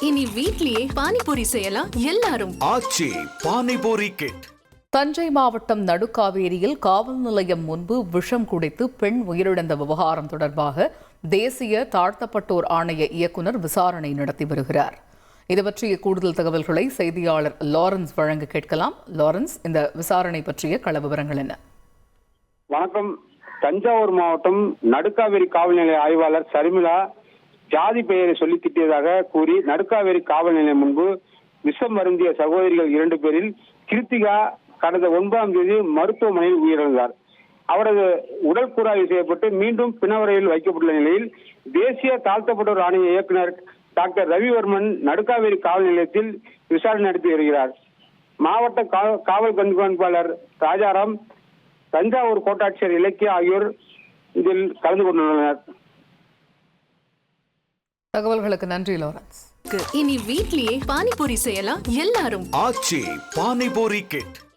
இனி வீட்லயே பானிபூரி செய்யலாம் எல்லாரும். ஆச்சி பானிபூரி கிட் தஞ்சை மாவட்டம் நடுக்காவேரியில் காவல் நிலையம் முன்பு விஷம் குடித்து பெண் உயிரிழந்த விவகாரம் தொடர்பாக தேசிய தாழ்த்தப்பட்டோர் ஆணைய இயக்குனர் விசாரணை நடத்தி வருகிறார். இது பற்றிய கூடுதல் தகவல்களை செய்தியாளர் லாரன்ஸ் வழங்க கேட்கலாம். லாரன்ஸ் இந்த விசாரணை பற்றிய கள விவரங்கள் என்ன? வணக்கம். தஞ்சாவூர் மாவட்டம் நடுக்காவேரி காவல் நிலைய ஆய்வாளர் சர்மிளா ஜாதி பெயரை சொல்லி திட்டியதாக கூறி நடுக்காவேரி காவல் நிலையம் முன்பு விஷம் வருந்திய சகோதரிகள் இரண்டு பேரில் கிருத்திகா கடந்த ஒன்பதாம் தேதி மருத்துவமனையில் உயிரிழந்தார். அவரது உடல் கூறாய்வு செய்யப்பட்டு மீண்டும் பிணவரையில் வைக்கப்பட்டுள்ள நிலையில் தேசிய தாழ்த்தப்பட்டோர் ஆணைய இயக்குனர் டாக்டர் ரவிவர்மன் நடுக்காவேரி காவல் நிலையத்தில் விசாரணை நடத்தி வருகிறார். மாவட்ட காவல் கண்காணிப்பாளர் ராஜாராம் தஞ்சாவூர் கோட்டாட்சியர் இலக்கியா ஆகியோர் இதில் கலந்து கொண்டுள்ளனர். தகவல்களுக்கு நன்றி லாரன்ஸ். இனி வீட்லயே பானிபூரி செய்யலாம் எல்லாரும். ஆச்சி பானிபூரி கிட்.